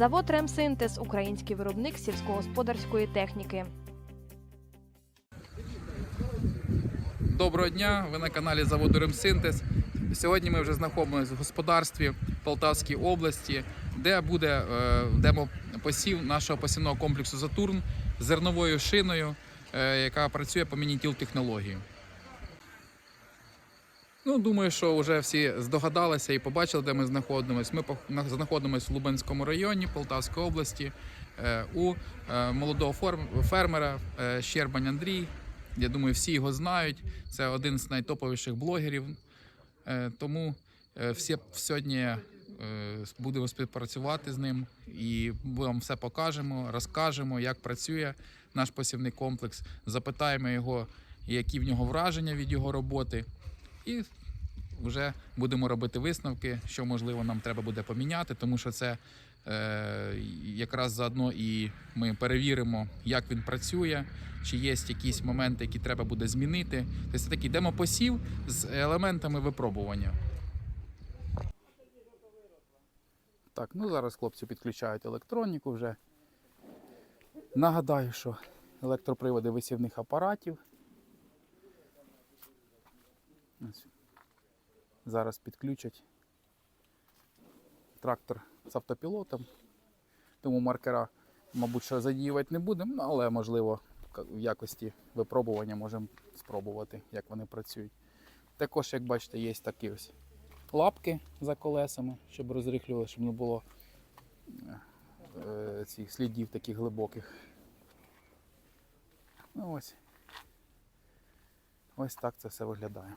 Завод Ремсинтез український виробник сільськогосподарської техніки. Доброго дня! Ви на каналі заводу Ремсинтез. Сьогодні ми вже знаходимося в господарстві Полтавській області, де буде е, демопосів нашого посівного комплексу Затурн з зерновою шиною, е, яка працює по мінітіл технології. Ну, думаю, що вже всі здогадалися і побачили, де ми знаходимося. Ми знаходимося в Лубенському районі Полтавської області е, у е, молодого фермера е, Щербань Андрій. Я думаю, всі його знають. Це один з найтоповіших блогерів. Тому всі сьогодні будемо співпрацювати з ним і вам все покажемо, розкажемо, як працює наш посівний комплекс. Запитаємо його, які в нього враження від його роботи. І вже будемо робити висновки, що можливо нам треба буде поміняти, тому що це е, якраз заодно і ми перевіримо, як він працює, чи є якісь моменти, які треба буде змінити. Тобто це такий демопосів з елементами випробування. Так, ну зараз хлопці підключають електроніку вже. Нагадаю, що електроприводи висівних апаратів. Зараз підключать трактор з автопілотом. Тому маркера, мабуть, що задіювати не будемо, ну, але можливо в якості випробування можемо спробувати, як вони працюють. Також, як бачите, є такі ось лапки за колесами, щоб розрихлювали, щоб не було е, цих слідів таких глибоких. Ну ось. Ось так це все виглядає.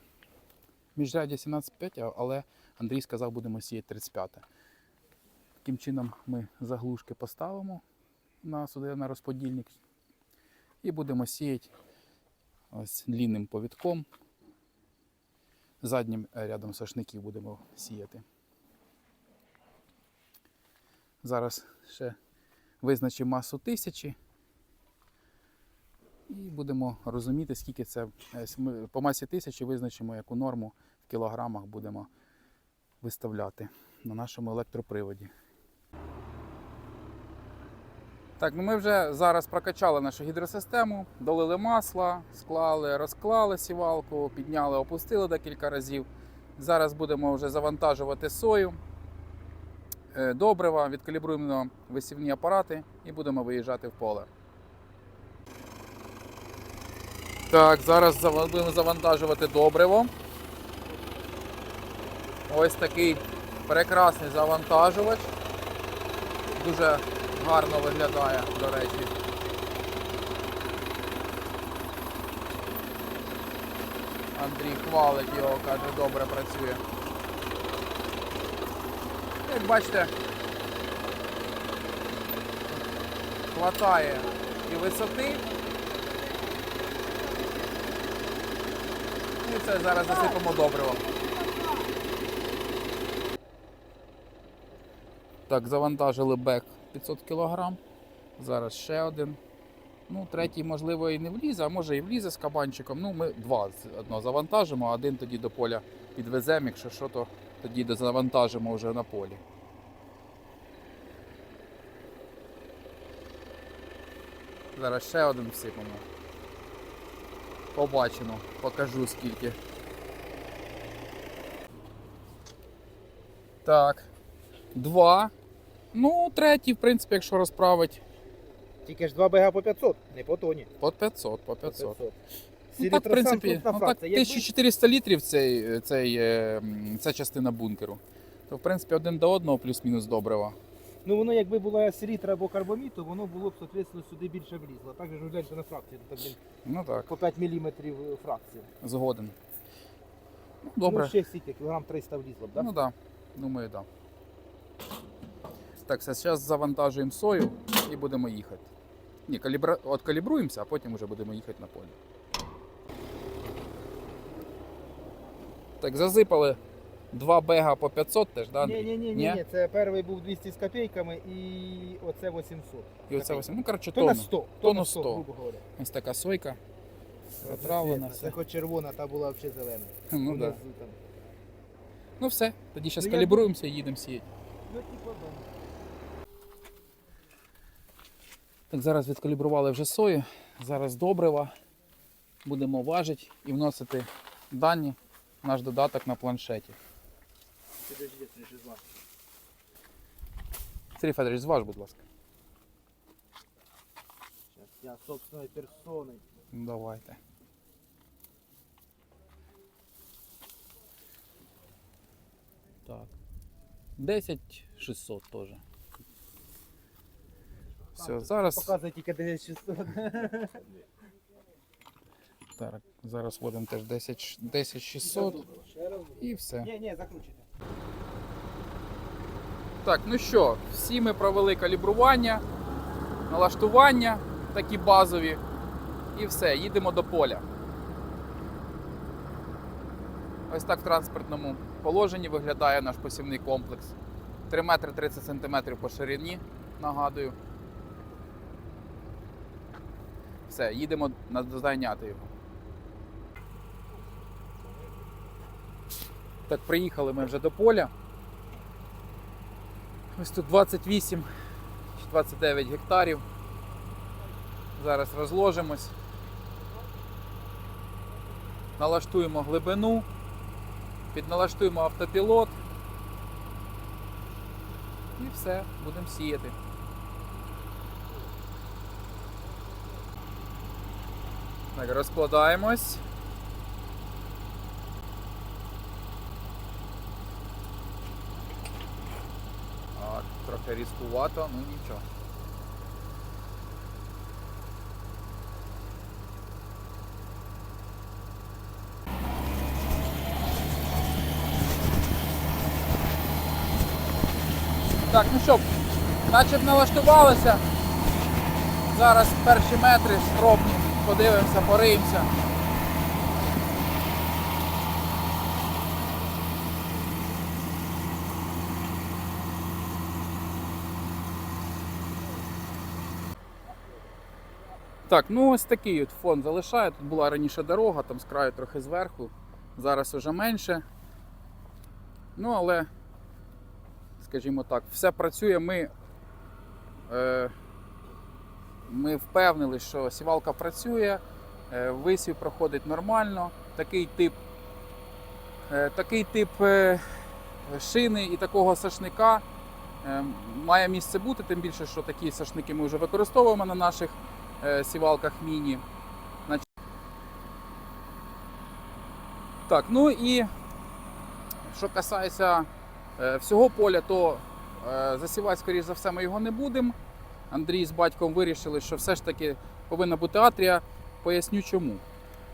Міжрядя 17,5, а- але Андрій сказав, будемо сіяти 35. Таким чином ми заглушки поставимо на сюди на розподільник і будемо сіяти ось длінним повідком. Заднім рядом сошників будемо сіяти. Зараз ще визначимо масу тисячі. І будемо розуміти, скільки це. По масі тисячі визначимо, яку норму кілограмах будемо виставляти на нашому електроприводі. Так, ну ми вже зараз прокачали нашу гідросистему, долили масла, склали, розклали сівалку, підняли, опустили декілька разів. Зараз будемо вже завантажувати сою, е, добрива, відкалібруємо висівні апарати і будемо виїжджати в поле. Так, зараз будемо завантажувати добриво. Ось такий прекрасний завантажувач. Дуже гарно виглядає, до речі. Андрій хвалить його, каже, добре працює. Як бачите, хватає і висоти. І це зараз засипемо добриво. Так, завантажили бек 500 кг. Зараз ще один. Ну, третій, можливо, і не влізе, а може і влізе з кабанчиком. Ну, ми два одного завантажимо, а один тоді до поля підвеземо, якщо що, то тоді завантажимо вже на полі. Зараз ще один всипемо. Побачимо, покажу скільки. Так. Два. Ну, третій, в принципі, якщо розправить, Тільки ж 2 БГ по 500, не по тоні. по 500, по По 500. Ну, так, в принципі, ну, так, 1400 літрів цей, цей, е, ця частина бункеру. То, в принципі, один до одного плюс-мінус добрива. Ну воно якби була селітра або карбомід, то воно було б, соответственно, сюди більше влізло. Так же гляньте на фракцію, тут блін, Ну так, по 5 мм фракція. згоден. Ну, добре. Ну ще стільки, кілограм 300 влізло б, так? Ну так, да. думаю, так. Да. Так, зараз завантажуємо сою і будемо їхати. Ні, калібра... от калібруємося, а потім вже будемо їхати на полі. Так, засипали 2 бега по 500 теж, да, Андрій? Ні, ні, ні, ні, це перший був 200 з копійками і оце 800. І оце ось, ну, коротше, тонну. 100, то на 100. грубо говоря. Ось така сойка. Затравлена, Це все. хоч червона, та була взагалі зелена. Ну, да. Внизу там. ну все, тоді зараз Ну, я калібруємося і їдемо сіяти. Ну, типа, да. Так, зараз відкалібрували вже сою, зараз добрива. Будемо важити і вносити дані в наш додаток на планшеті. Підожди. Сергій Федорович, зваж, будь ласка. Сейчас я собственной персоной. Давайте. Так. 10 600 теж. Все, зараз, Показує тільки 9600. так, зараз вводимо теж 10, ш- 10 600 і все. Ні, ні, закручуйте. Так, ну що, всі ми провели калібрування, налаштування такі базові. І все, їдемо до поля. Ось так в транспортному положенні виглядає наш посівний комплекс. 3 метри 30 сантиметрів по ширині, нагадую. Все, їдемо зайняти його. Так, приїхали ми вже до поля. Ось тут 28 чи 29 гектарів. Зараз розложимось. Налаштуємо глибину, підналаштуємо автопілот. І все, будемо сіяти. Так, розкладаємось. Трохи різкувато, ну нічого. Так, ну що, наче б налаштувалися. Зараз перші метри спробні, подивимося, пориємося. Так, ну ось такий от фон залишає. Тут була раніше дорога, там з краю трохи зверху. Зараз уже менше. Ну, але, скажімо так, все працює. Ми, е, ми впевнили, що сівалка працює, е, висів проходить нормально. Такий тип, е, такий тип е, шини і такого сашника має місце бути, тим більше, що такі сашники ми вже використовуємо на наших сівалках міні. Так, ну і що касається всього поля, то засівати, скоріш за все, ми його не будемо. Андрій з батьком вирішили, що все ж таки повинна бути атрія. Поясню чому.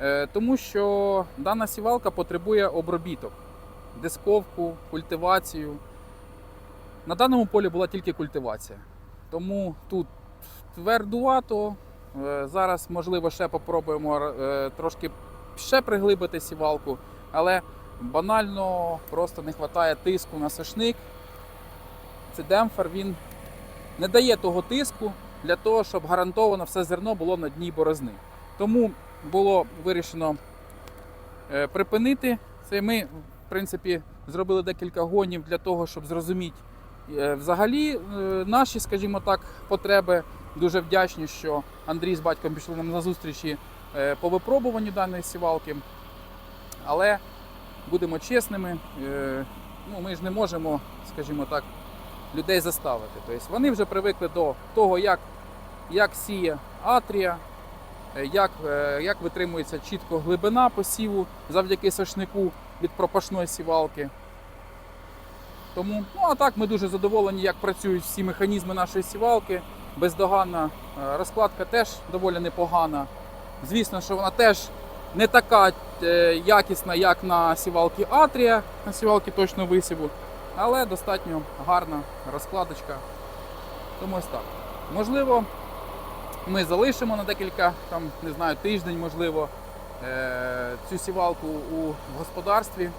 Е, тому що дана сівалка потребує обробіток, дисковку, культивацію. На даному полі була тільки культивація. Тому тут твердувато. Е, Зараз, можливо, ще попробуємо е, трошки ще приглибити сівалку, але банально просто не вистачає тиску на сошник. Цей демпфер він не дає того тиску для того, щоб гарантовано все зерно було на дні борозни. Тому було вирішено е, припинити це. Ми, в принципі, зробили декілька гонів для того, щоб зрозуміти е, взагалі е, наші, скажімо так, потреби. Дуже вдячні, що Андрій з батьком пішли нам на зустрічі по випробуванню даної сівалки. Але будемо чесними, ну, ми ж не можемо, скажімо так, людей заставити. Тобто вони вже привикли до того, як, як сіє атрія, е, як, е, як витримується чітко глибина посіву завдяки сошнику від пропашної сівалки. Тому, ну а так, ми дуже задоволені, як працюють всі механізми нашої сівалки. Бездоганна е, розкладка теж доволі непогана. Звісно, що вона теж не така якісна, як на сівалки Атрія, на сівалки точно висіву, але достатньо гарна розкладочка. Тому ось так. Можливо, ми залишимо на декілька, там, не знаю, тиждень, можливо, е, цю сівалку у господарстві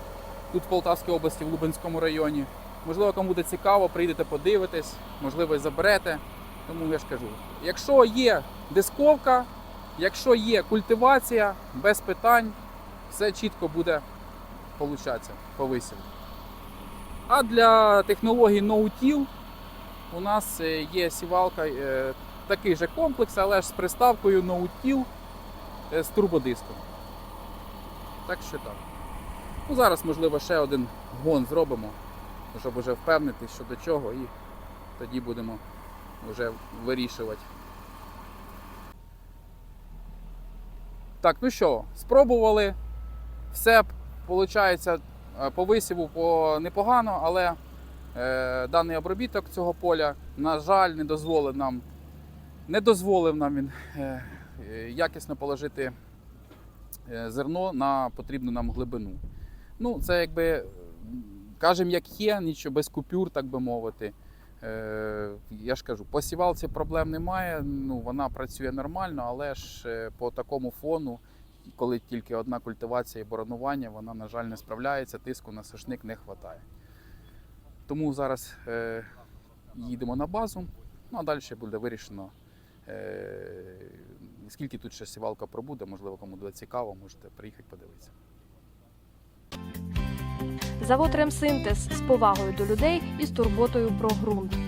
тут в Полтавській області, в Лубенському районі. Можливо, кому буде цікаво, прийдете подивитесь, можливо, і заберете. Тому я ж кажу, якщо є дисковка, якщо є культивація, без питань, все чітко буде получатися по висіву. А для технології no-till у нас е, є сівалка е, такий же комплекс, але ж з приставкою ноутіл з турбодиском. Так що так. Ну, зараз, можливо, ще один гон зробимо, щоб вже впевнитись, що до чого, і тоді будемо вже вирішувати. Так, ну що, спробували. Все виходить по висіву по непогано, але е, даний обробіток цього поля, на жаль, не дозволив нам, не дозволив нам він е, е, якісно положити е, зерно на потрібну нам глибину. Ну, це якби, кажемо, як є, нічого без купюр, так би мовити. Е, я ж кажу, по сівалці проблем немає, ну, вона працює нормально, але ж е, по такому фону, коли тільки одна культивація і боронування, вона, на жаль, не справляється, тиску на сошник не вистачає. Тому зараз е, їдемо на базу, ну а далі буде вирішено, е, скільки тут ще сівалка пробуде, можливо, кому буде цікаво, можете приїхати подивитися. Завод Ремсинтез з повагою до людей і з турботою про ґрунт.